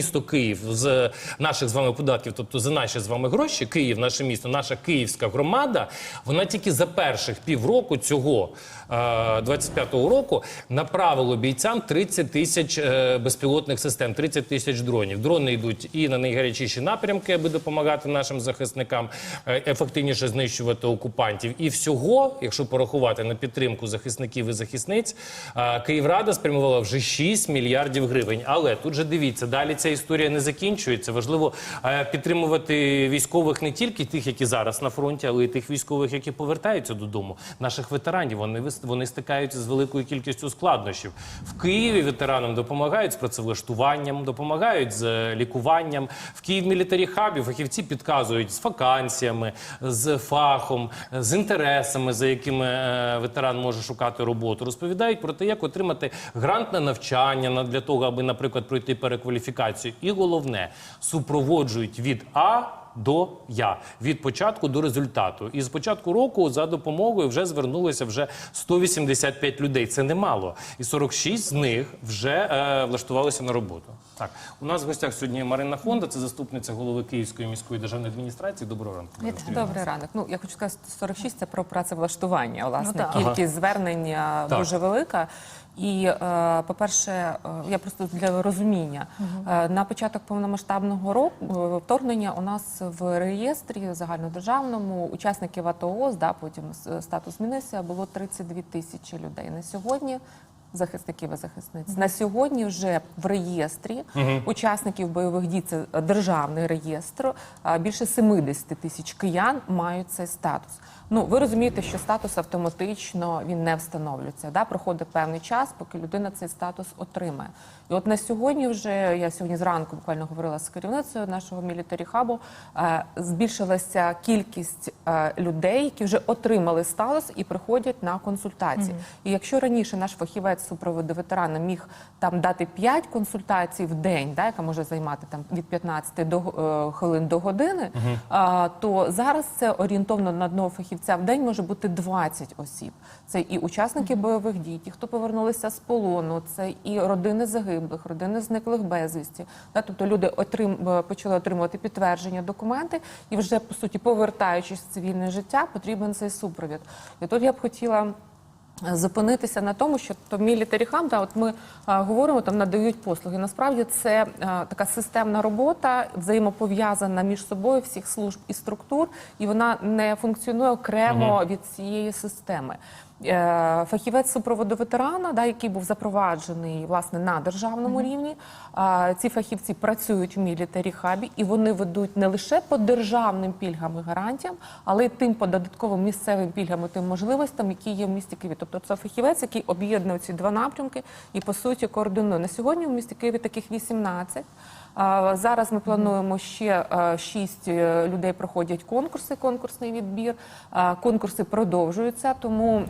Місто Київ з наших з вами податків, тобто за наші з вами гроші, Київ, наше місто, наша київська громада, вона тільки за перших півроку цього е, 25-го року направила бійцям 30 тисяч е, безпілотних систем, 30 тисяч дронів. Дрони йдуть і на найгарячіші напрямки, аби допомагати нашим захисникам е, ефективніше знищувати окупантів. І всього, якщо порахувати на підтримку захисників і захисниць, е, Київрада спрямувала вже 6 мільярдів гривень. Але тут же дивіться, далі ця історія не закінчується. Важливо е, підтримувати військових не тільки тих, які зараз на фронті, але й тих військових, які повертаються додому. Наших ветеранів вони вони стикаються з великою кількістю складнощів. В Києві ветеранам допомагають з працевлаштуванням, допомагають з е, лікуванням. В Київ мілітарі хабі фахівці підказують з вакансіями, з фахом, з інтересами, за якими е, ветеран може шукати роботу. Розповідають про те, як отримати грант на навчання на- для того, аби, наприклад, пройти перекваліфікацію. І головне, супроводжують від А. До я від початку до результату, і з початку року за допомогою вже звернулося вже 185 людей. Це немало, і 46 з них вже е, влаштувалися на роботу. Так, у нас в гостях сьогодні Марина Фонда, це заступниця голови Київської міської державної адміністрації. Доброго ранку. Марина Добрий ранок. Ну я хочу сказати, 46 – це про працевлаштування. Власне, Ну, кількість звернень е, Так. дуже велика. І, е, по-перше, е, я просто для розуміння Е, на початок повномасштабного року вторгнення у нас в реєстрі загальнодержавному учасників АТО, да, потім статус змінився, було 32 тисячі людей. На сьогодні захисників і захисниць на сьогодні вже в реєстрі учасників бойових дій це державний реєстр. Більше 70 тисяч киян мають цей статус. Ну ви розумієте, що статус автоматично він не встановлюється. Да? Проходить певний час, поки людина цей статус отримає. І от на сьогодні, вже я сьогодні зранку буквально говорила з керівницею нашого мілітарі хабу. е, Збільшилася кількість е, людей, які вже отримали статус і приходять на консультації. І якщо раніше наш фахівець супроводу ветерана міг там дати 5 консультацій в день, да, яка може займати там від 15 до е, хвилин до години, а, то зараз це орієнтовно на одного фахівця в день може бути 20 осіб. Це і учасники бойових дій, ті, хто повернулися з полону, це і родини загиблих, родини зниклих безвісті. Тобто люди отрим, е, почали отримувати підтвердження документи, і вже по суті, повертаючись в цивільне життя, потрібен цей супровід. І тут я б хотіла. Зупинитися на тому, що то мілітарі хаб, да, от ми а, говоримо, там надають послуги. Насправді це а, така системна робота, взаємопов'язана між собою всіх служб і структур, і вона не функціонує окремо від цієї системи. Е, Фахівець супроводу ветерана, да, який був запроваджений власне на державному рівні. Ці фахівці працюють в мілітарі хабі, і вони ведуть не лише по державним пільгам і гарантіям, але й тим по додатковим місцевим пільгам і тим можливостям, які є в місті Києві. Тобто це фахівець, який об'єднує ці два напрямки і по суті координує. На сьогодні в місті Києві таких 18. Зараз ми плануємо ще е, шість е, людей проходять конкурси, конкурсний відбір. Конкурси продовжуються, тому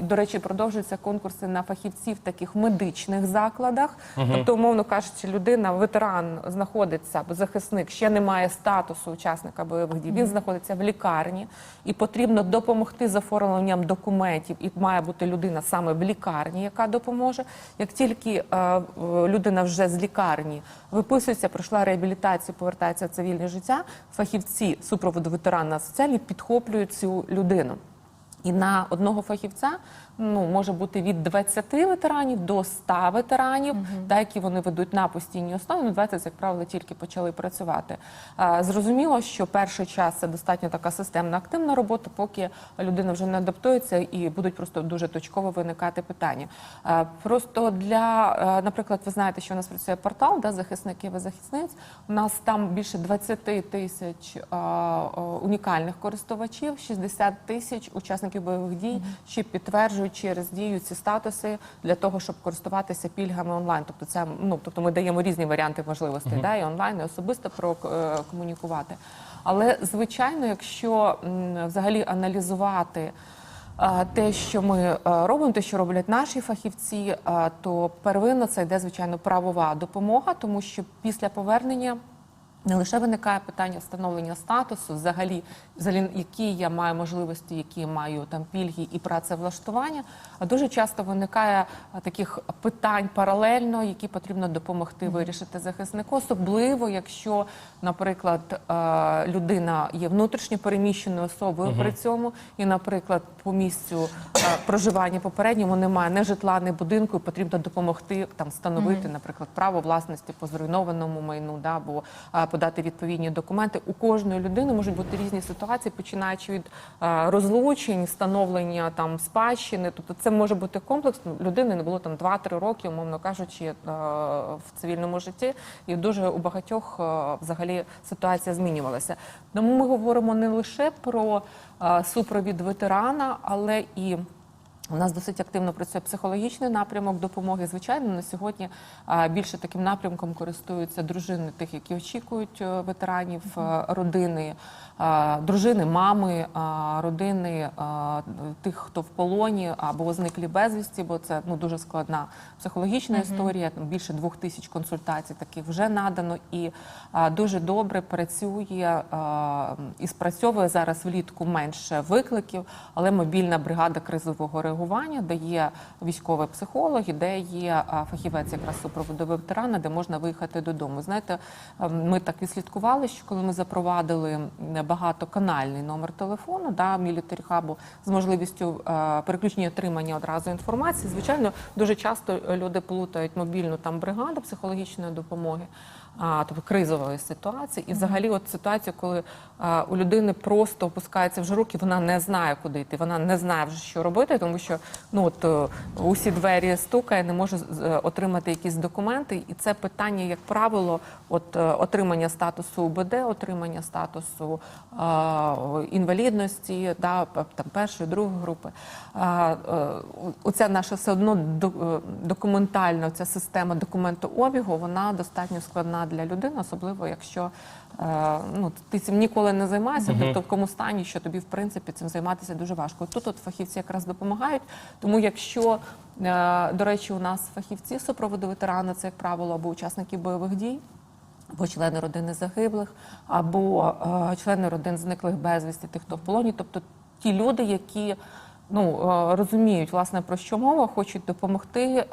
до речі, продовжуються конкурси на фахівців в таких медичних закладах. Тобто, умовно кажучи, людина, ветеран знаходиться, захисник ще не має статусу учасника бойових дій. Він знаходиться в лікарні, і потрібно допомогти з оформленням документів. І має бути людина саме в лікарні, яка допоможе. Як тільки е, е, людина вже з лікарні виписується, пройшла реабілітацію, повертається в цивільне життя, фахівці супроводу ветерана соціальні підхоплюють цю людину. І на одного фахівця ну може бути від 20 ветеранів до 100 ветеранів, да, які вони ведуть на постійній основі. Ну, 20, як правило, тільки почали працювати. А, зрозуміло, що перший час це достатньо така системна активна робота, поки людина вже не адаптується і будуть просто дуже точково виникати питання. А, просто для, наприклад, ви знаєте, що у нас працює портал да, захисників і захисниць. У нас там більше 20 тисяч а, а, унікальних користувачів, 60 тисяч учасників бойових дій, ще підтверджують через дію ці статуси для того, щоб користуватися пільгами онлайн. Тобто, це ну тобто ми даємо різні варіанти можливостей, да, і онлайн, і особисто прокомунікувати. Але звичайно, якщо взагалі аналізувати. Те, що ми робимо, те, що роблять наші фахівці, то первинно це йде звичайно правова допомога, тому що після повернення Не лише виникає питання встановлення статусу, взагалі, взагалі, які я маю можливості, які маю там пільги і працевлаштування, дуже часто виникає таких питань паралельно, які потрібно допомогти вирішити захиснику, особливо якщо, наприклад, е, людина є внутрішньо переміщеною особою при цьому, і, наприклад, по місцю е, проживання попередньому немає ні житла, ні будинку, і потрібно допомогти там встановити, наприклад, право власності по зруйнованому майну, да, або е, подати відповідні документи. У кожної людини можуть бути різні ситуації, починаючи від е, розлучень, встановлення там спадщини. Тобто це може бути комплексно. Людини не було там 2-3 роки, умовно кажучи, е, в цивільному житті, і дуже у багатьох е, взагалі ситуація змінювалася. Тому ми говоримо не лише про е, супровід ветерана, але і у нас досить активно працює психологічний напрямок допомоги. Звичайно, на сьогодні більше таким напрямком користуються дружини тих, які очікують е, ветеранів, е, родини, дружини, мами, родини тих, хто в полоні або зниклі безвісті, бо це ну дуже складна психологічна історія. Там більше двох тисяч консультацій таких вже надано, і дуже добре працює і спрацьовує зараз влітку менше викликів, але мобільна бригада кризового реагування, де є військові психологи, де є фахівець якраз супроводу ветерана, де можна виїхати додому. Знаєте, ем, ми так і слідкували, що коли ми запровадили багатоканальний номер телефону, да, Hub, з можливістю е, переключення отримання одразу інформації. Звичайно, дуже часто люди плутають мобільну там бригаду психологічної допомоги. Тобто кризової ситуації, і взагалі, от ситуація, коли у людини просто опускаються вже руки, вона не знає, куди йти, вона не знає вже, що робити, тому що ну от е, усі двері стукає, не може е, отримати якісь документи. І це питання, як правило, от е, отримання статусу УБД, отримання статусу інвалідності, да, там першої, другої групи. Оця наша все одно документальна ця система документообігу, вона достатньо складна для людини, особливо якщо е, ну, ти цим ніколи не займаєшся, ти в такому стані, що тобі в принципі цим займатися дуже важко. Тут от фахівці якраз допомагають. Тому якщо, е, до речі, у нас фахівці супроводу ветерана, це як правило або учасники бойових дій або члени родини загиблих, або е, члени родин зниклих безвісті, тих, хто в полоні, тобто ті люди, які ну, е, розуміють, власне, про що мова, хочуть допомогти. Е,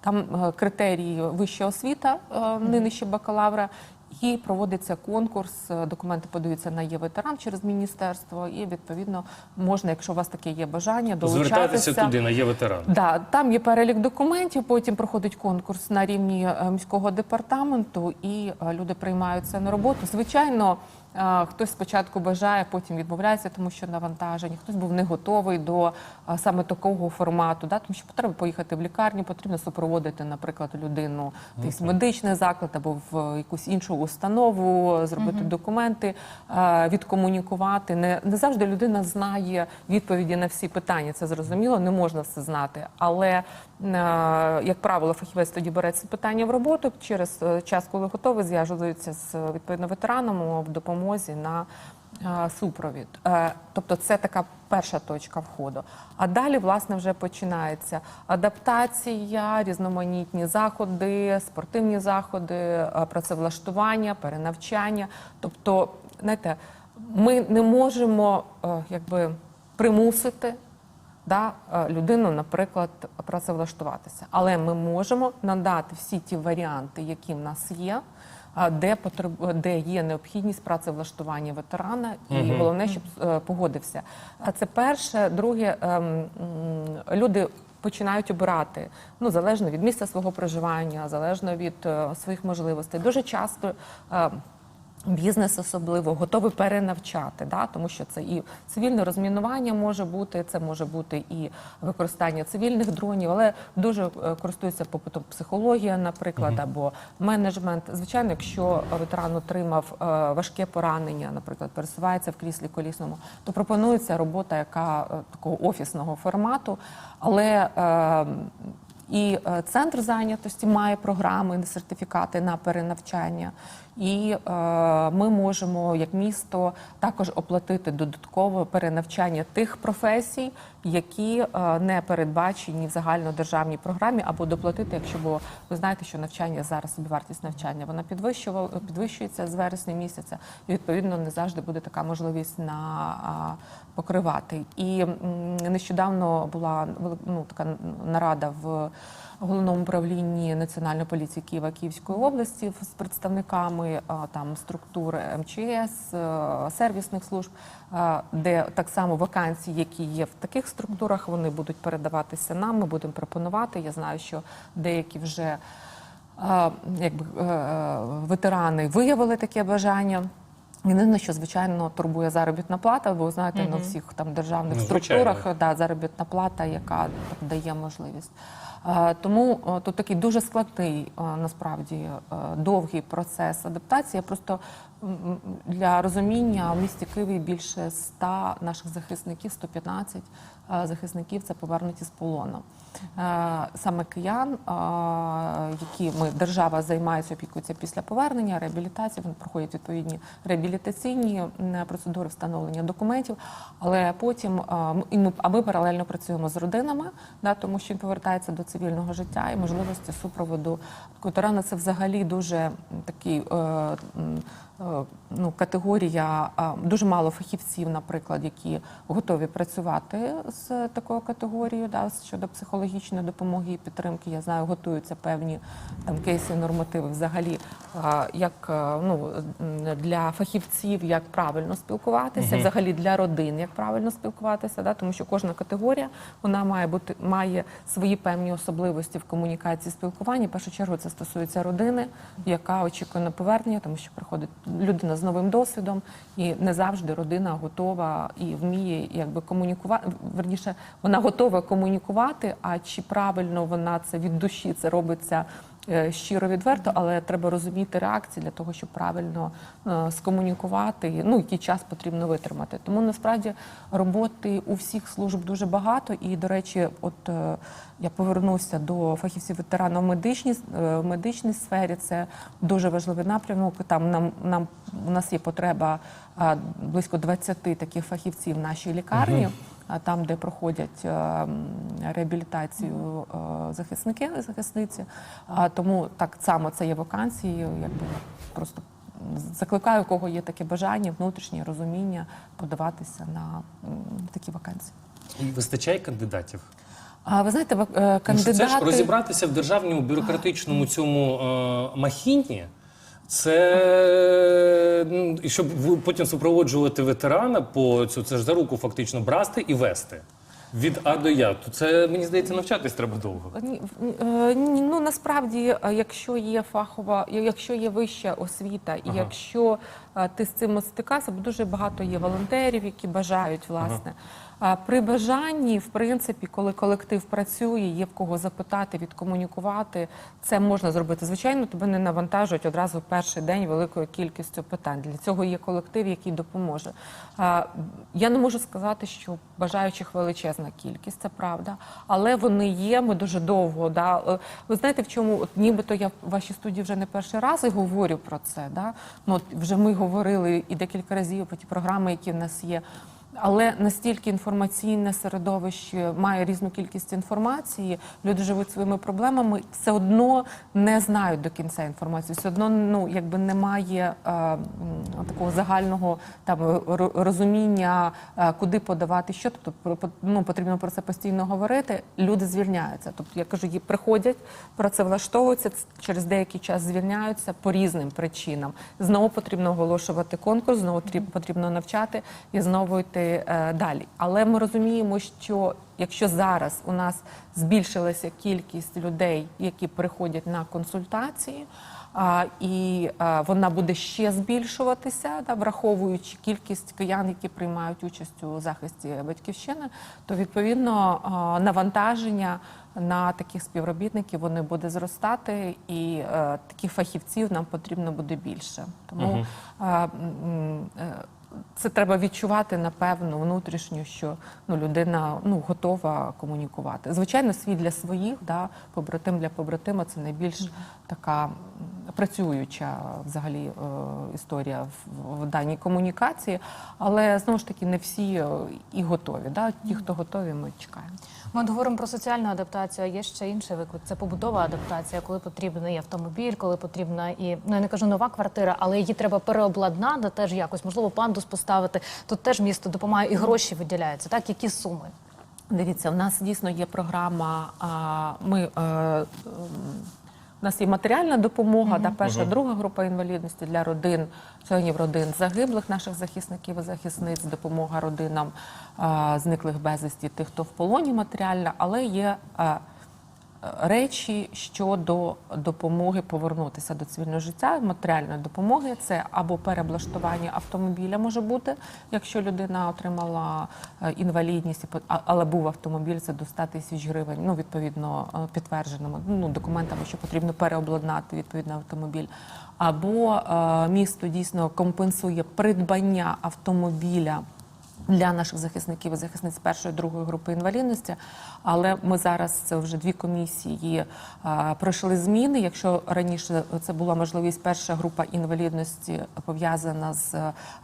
там е, критерії вища освіта, не нижче бакалавра. І проводиться конкурс, документи подаються на є ветеран через міністерство, і відповідно можна, якщо у вас таке є бажання, долучатися. Туди на є ветеран. Да, там є перелік документів. Потім проходить конкурс на рівні міського департаменту, і люди приймаються на роботу. Звичайно, хтось спочатку бажає, потім відмовляється, тому що навантаження. Хтось був не готовий до е, саме такого формату. Да, тому що треба поїхати в лікарню, потрібно супроводити, наприклад, людину в якийсь медичний заклад або в якусь іншу установу, зробити документи, е, відкомунікувати. Не, не завжди людина знає відповіді на всі питання. Це зрозуміло, не можна все знати. Але, е, як правило, фахівець тоді бере це питання в роботу. Через е, час, коли готовий, зв'яжується з е, відповідно ветераном в допомозі на е, супровід. Е, Тобто це така перша точка входу. А далі, власне, вже починається адаптація, різноманітні заходи, спортивні заходи, е, працевлаштування, перенавчання. Тобто, знаєте, ми не можемо е, якби примусити да, е, людину, наприклад, працевлаштуватися. Але ми можемо надати всі ті варіанти, які в нас є. а, Де потреб... де є необхідність працевлаштування ветерана, і головне, щоб е, погодився. А це перше, друге, ем, люди починають обирати ну залежно від місця свого проживання, залежно від е, своїх можливостей. Дуже часто. е, Бізнес особливо готовий перенавчати, да? тому що це і цивільне розмінування може бути, це може бути і використання цивільних дронів, але дуже е, користується попитом психологія, наприклад, або менеджмент. Звичайно, якщо ветеран отримав е, важке поранення, наприклад, пересувається в кріслі колісному, то пропонується робота, яка е, такого офісного формату, але е, і е, центр зайнятості має програми, сертифікати на перенавчання. І е, ми можемо, як місто, також оплатити додатково перенавчання тих професій, які е, не передбачені в загальнодержавній програмі, або доплатити, якщо бо ви знаєте, що навчання зараз собівартість навчання вона підвищувала підвищується з вересня місяця, і відповідно не завжди буде така можливість на покривати. І нещодавно була ну, така нарада в головному управлінні національної поліції Києва Київської області з представниками там структур МЧС, е, сервісних служб, е, де так само вакансії, які є в таких структурах, вони будуть передаватися нам. Ми будемо пропонувати. Я знаю, що деякі вже е, якби е, е, ветерани виявили таке бажання. Єдине, що звичайно турбує заробітна плата, бо знаєте, на всіх там державних Ну, структурах да, заробітна плата, яка дає можливість. Е, Тому е, тут такий дуже складний, е, насправді е, довгий процес адаптації. Я просто для розуміння в місті Києві більше 100 наших захисників, 115 е, захисників це повернуті з полону. Е, Саме киян, е, які ми держава займається, опікується після повернення, реабілітації, вони проходять відповідні реабілітаційні процедури встановлення документів. Але потім е, і ми, а ми паралельно працюємо з родинами, да, тому що він повертається до цивільного життя і можливості супроводу ветерана це взагалі дуже такий. Ну, категорія дуже мало фахівців, наприклад, які готові працювати з такою категорією, да, щодо психологічної допомоги і підтримки. Я знаю, готуються певні там кейси, нормативи взагалі, як ну для фахівців, як правильно спілкуватися, взагалі для родин, як правильно спілкуватися, да, тому що кожна категорія вона має бути має свої певні особливості в комунікації спілкуванні. В першу чергу це стосується родини, яка очікує на повернення, тому що приходить людина з новим досвідом, і не завжди родина готова і вміє якби комунікувати. Верніше, вона готова комунікувати. А чи правильно вона це від душі це робиться? е, Щиро відверто, але треба розуміти реакції для того, щоб правильно е, скомунікувати. Ну який час потрібно витримати. Тому насправді роботи у всіх служб дуже багато. І до речі, от е, я повернуся до фахівців ветерана в медичній в медичній сфері. Це дуже важливий напрямок. Там нам нам у нас є потреба близько 20 таких фахівців в нашій лікарні. А там, де проходять е, реабілітацію е, захисники і захисниці, а тому так само це є вакансії. Якби просто закликаю, у кого є таке бажання, внутрішнє розуміння подаватися на такі вакансії. І вистачає кандидатів. А ви знаєте, вак- е, кандидати Це ж розібратися в державному бюрократичному цьому е, махіні. Це ну, і щоб потім супроводжувати ветерана по цю це ж за руку фактично брасти і вести від А до Я. То це мені здається навчатись треба довго. Ну насправді, якщо є фахова, якщо є вища освіта, і якщо е, ти з цим стикався, бо дуже багато є волонтерів, які бажають власне. А При бажанні, в принципі, коли колектив працює, є в кого запитати, відкомунікувати, це можна зробити. Звичайно, тебе не навантажують одразу перший день великою кількістю питань. Для цього є колектив, який допоможе. Я не можу сказати, що бажаючих величезна кількість, це правда, але вони є. Ми дуже довго. Да. Е, Ви знаєте, в чому от нібито я в вашій студії вже не перший раз і говорю про це. Да? Ну, от вже ми говорили і декілька разів про ті програми, які в нас є. Але настільки інформаційне середовище має різну кількість інформації, люди живуть своїми проблемами, все одно не знають до кінця інформацію. Все одно ну якби немає е, такого загального там розуміння, е, куди подавати, що тобто ну, потрібно про це постійно говорити. Люди звільняються. Тобто, я кажу, приходять, працевлаштовуються через деякий час звільняються по різним причинам. Знову потрібно оголошувати конкурс, знову трі- потрібно навчати і знову йти е, далі. Але ми розуміємо, що якщо зараз у нас збільшилася кількість людей, які приходять на консультації. І вона буде ще збільшуватися, да, враховуючи кількість киян, які приймають участь у захисті батьківщини, то відповідно навантаження на таких співробітників вони буде зростати, і е, таких фахівців нам потрібно буде більше. Тому е, це треба відчувати напевно внутрішньо, що ну людина ну готова комунікувати. Звичайно, свій для своїх, да, побратим для побратима це найбільш така працююча взагалі е, історія в, в даній комунікації, але знову ж таки не всі е, і готові. Да? Ті, хто готові, ми чекаємо. Ми говоримо про соціальну адаптацію, а є ще інший виклик. Це побутова адаптація, коли потрібен і автомобіль, коли потрібна і ну я не кажу нова квартира, але її треба переобладнати теж якось, можливо, пандус поставити. Тут теж місто допомагає і гроші виділяються. Так, які суми? Дивіться, в нас дійсно є програма. Ми е, ем, у нас є матеріальна допомога, да, перша, друга група інвалідності для родин, членів родин загиблих наших захисників і захисниць, допомога родинам зниклих безвісті, тих, хто в полоні матеріальна, але є. Речі щодо допомоги повернутися до цивільного життя, матеріальної допомоги це або переблаштування автомобіля може бути, якщо людина отримала е, інвалідність, але був автомобіль, це до 100 тисяч гривень. Ну відповідно е, підтвердженими ну, документами, що потрібно переобладнати відповідно автомобіль. Або е, місто дійсно компенсує придбання автомобіля для наших захисників і захисниць першої другої групи інвалідності. Але ми зараз це вже дві комісії а, пройшли зміни. Якщо раніше це була можливість, перша група інвалідності пов'язана з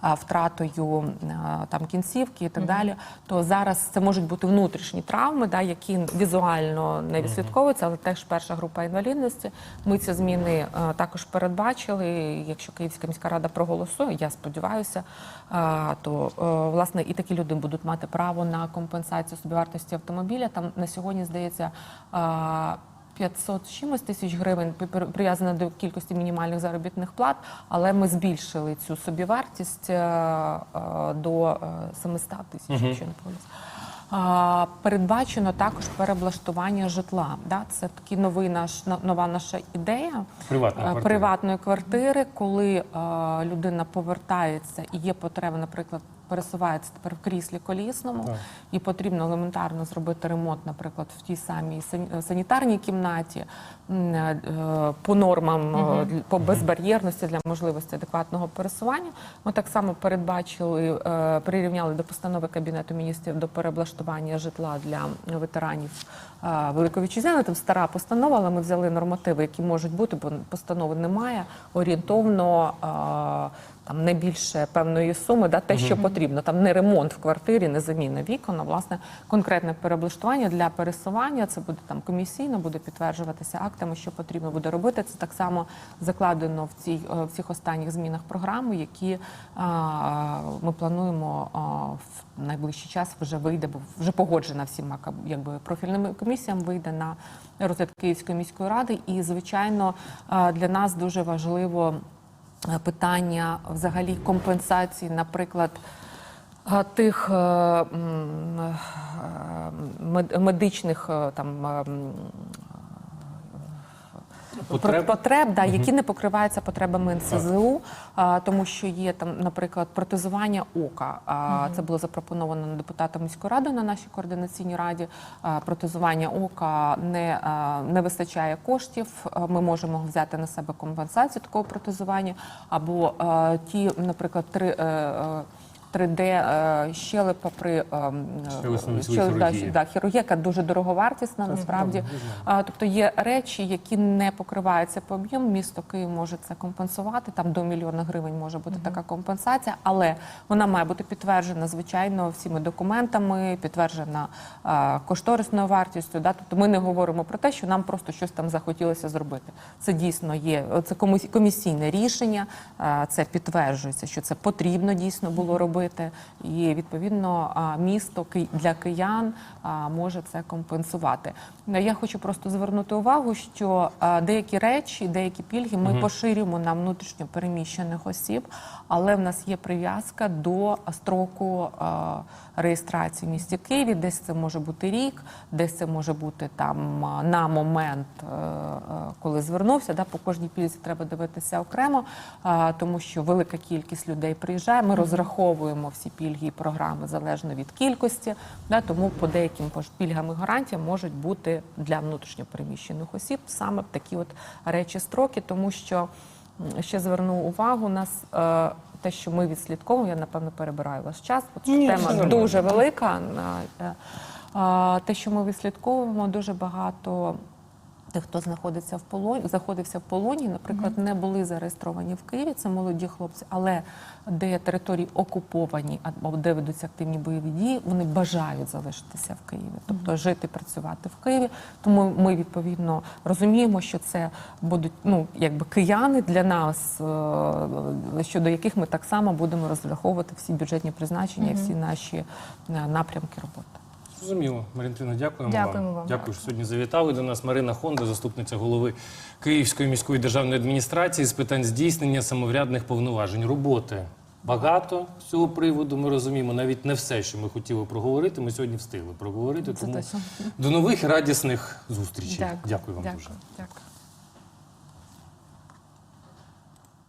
а, втратою а, там кінцівки і так далі, то зараз це можуть бути внутрішні травми, да, які візуально не відслідковуються, але теж перша група інвалідності. Ми ці зміни а, також передбачили. Якщо Київська міська рада проголосує, я сподіваюся, а, то е, власне і такі люди будуть мати право на компенсацію собівартості автомобіля. Там на сьогодні здається. а, 500 чимось тисяч гривень при- прив'язана до кількості мінімальних заробітних плат, але ми збільшили цю собівартість е, е, до е, 700 тисяч, якщо не помиляюсь. Передбачено також переблаштування житла. Да? Це такий новий наш но- нова наша ідея Приватна Е, приватної квартири, коли е, людина повертається і є потреба, наприклад, пересувається тепер в кріслі колісному, і потрібно елементарно зробити ремонт, наприклад, в тій самій сані- санітарній кімнаті е, е, по нормам е, для- по безбар'єрності для можливості адекватного пересування. Ми так само передбачили, е, прирівняли до постанови Кабінету міністрів до переблаштування житла для ветеранів е, Великої Вітчизняної. Там стара постанова, але ми взяли нормативи, які можуть бути, бо постанови немає. Орієнтовно е, там не більше певної суми, да, те, що потрібно. Там не ремонт в квартирі, не заміна вікон, а власне конкретне переблаштування для пересування. Це буде там комісійно, буде підтверджуватися актами, що потрібно буде робити. Це так само закладено в цій е, в цих останніх змінах програми, які а, ми плануємо а, в найближчий час вже вийде, бо вже погоджена всіма якби профільними комісіями, вийде на розгляд Київської міської ради. І звичайно для нас дуже важливо е, питання взагалі компенсації, наприклад. е, Тих е, е, медичних е, там е, Потреб? потреб, да, які не покриваються потребами НСЗУ, а, тому що є там, наприклад, протезування ока. А, Це було запропоновано депутатом міської ради на нашій координаційній раді. А, Протезування ока не, а, не вистачає коштів. А, Ми можемо взяти на себе компенсацію такого протезування, або а, ті, наприклад, три. е, е, 3D е, щелепа при ем, щелеп- да, да, хірургія, яка дуже дороговартісна насправді. Тобто є речі, які не покриваються по об'єму. Місто Київ може це компенсувати. Там до мільйона гривень може бути така компенсація, але вона має бути підтверджена звичайно всіми документами, підтверджена кошторисною вартістю. Да? Тобто ми не говоримо про те, що нам просто щось там захотілося зробити. Це дійсно є це коміс- комісійне рішення. Це підтверджується, що це потрібно дійсно було робити. І відповідно місто для киян може це компенсувати. Е, Я хочу просто звернути увагу, що деякі речі, деякі пільги ми поширюємо на внутрішньо переміщених осіб, але в нас є прив'язка до строку реєстрації в місті Києві. Десь це може бути рік, десь це може бути там на момент, е, е, коли звернувся. Да, по кожній пільзі треба дивитися окремо, тому що велика кількість людей приїжджає. Ми розраховуємо всі пільги і програми залежно від кількості. Да, тому по деяким пільгам і гарантіям можуть бути для внутрішньопереміщених осіб саме такі от речі строки, тому що ще зверну увагу нас. е, Те, що ми відслідковуємо, я напевно перебираю ваш час, бо Ні, ні, тема дуже велика. Е, е, Те, що ми відслідковуємо, дуже багато Тих, хто знаходиться в полоні, знаходився в полоні, наприклад, не були зареєстровані в Києві, це молоді хлопці, але де території окуповані або де ведуться активні бойові дії, вони бажають залишитися в Києві, тобто жити, працювати в Києві. Тому ми відповідно розуміємо, що це будуть ну якби кияни для нас, е, щодо яких ми так само будемо розраховувати всі бюджетні призначення, всі наші е, напрямки роботи. Зрозуміло. Марінтина, дякуємо, Дякуємо вам. Дякую, що сьогодні завітали до нас. Марина Хонда, заступниця голови Київської міської державної адміністрації з питань здійснення самоврядних повноважень. Роботи багато з цього приводу. Ми розуміємо, навіть не все, що ми хотіли проговорити. Ми сьогодні встигли проговорити. Тому до нових радісних зустрічей. Дякую. Дякую вам Дякую. дуже. Дякую.